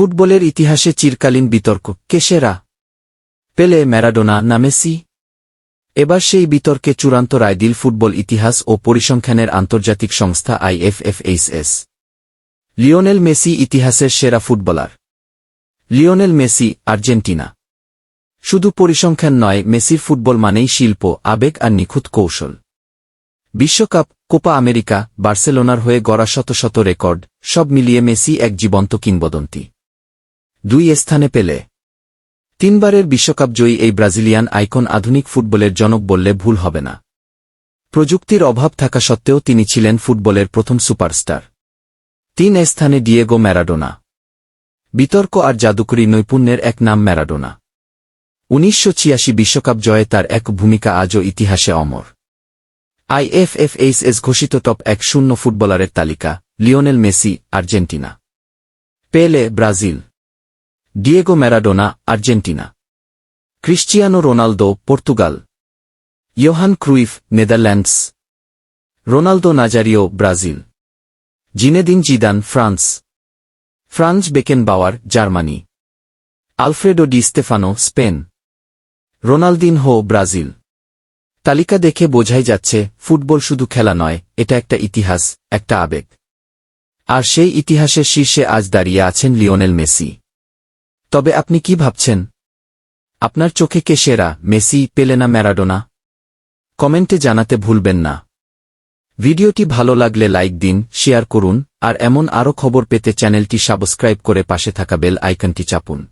ফুটবলের ইতিহাসে চিরকালীন বিতর্ক। কে সেরা? পেলে, ম্যারাডোনা না মেসি? এবার সেই বিতর্কে চূড়ান্ত রায় দিল ফুটবল ইতিহাস ও পরিসংখ্যানের আন্তর্জাতিক সংস্থা আইএফএফএইচএস। লিওনেল মেসি ইতিহাসের সেরা ফুটবলার। Lionel Messi, Argentina. শুধু পরিসংখ্যান নয়, মেসির ফুটবল মানেই শিল্প, আবেগ আর নিখুঁত কৌশল। বিশ্বকাপ, কোপা আমেরিকা, বার্সেলোনার হয়ে গড়া শত শত রেকর্ড, সব মিলিয়ে মেসি এক জীবন্ত কিংবদন্তি। দুই স্থানে পেলে। তিনবারের বিশ্বকাপ জয়ী এই ব্রাজিলিয়ান আইকন আধুনিক ফুটবলের জনক বললে ভুল হবে না। প্রযুক্তির অভাব থাকা সত্ত্বেও তিনি ছিলেন ফুটবলের প্রথম সুপারস্টার। তিন স্থানে ডিয়েগো ম্যারাডোনা। বিতর্ক আর জাদুকরী নৈপুণ্যের এক নাম ম্যারাডোনা। উনিশশো ছিয়াশি বিশ্বকাপ জয়ে তার এক ভূমিকা আজও ইতিহাসে অমর। আইএফএফএইচএস ঘোষিত টপ এক শূন্য ফুটবলারের তালিকা, Lionel Messi, Argentina. Pele Brazil. Diego Maradona Argentina Cristiano Ronaldo Portugal Johan Cruyff Netherlands Ronaldo Nazario Brazil Zinedine Zidane France France Beckenbauer Germany Alfredo Di Stefano Spain Ronaldinho Brazil তালিকা দেখে বোঝাই যাচ্ছে, ফুটবল শুধু খেলা নয়, এটা একটা ইতিহাস, একটা আবেগ। আর সেই ইতিহাসের শীর্ষে আজ দাঁড়িয়ে আছেন লিওনেল মেসি। তবে আপনি কি ভাবছেন? আপনার চোখে কে সেরা, মেসি পেলেনা ম্যারাডোনা? কমেন্টে জানাতে ভুলবেন না। ভিডিওটি ভালো লাগলে লাইক দিন, শেয়ার করুন, আর এমন আরও খবর পেতে চ্যানেলটি সাবস্ক্রাইব করে পাশে থাকা বেল আইকনটি চাপুন।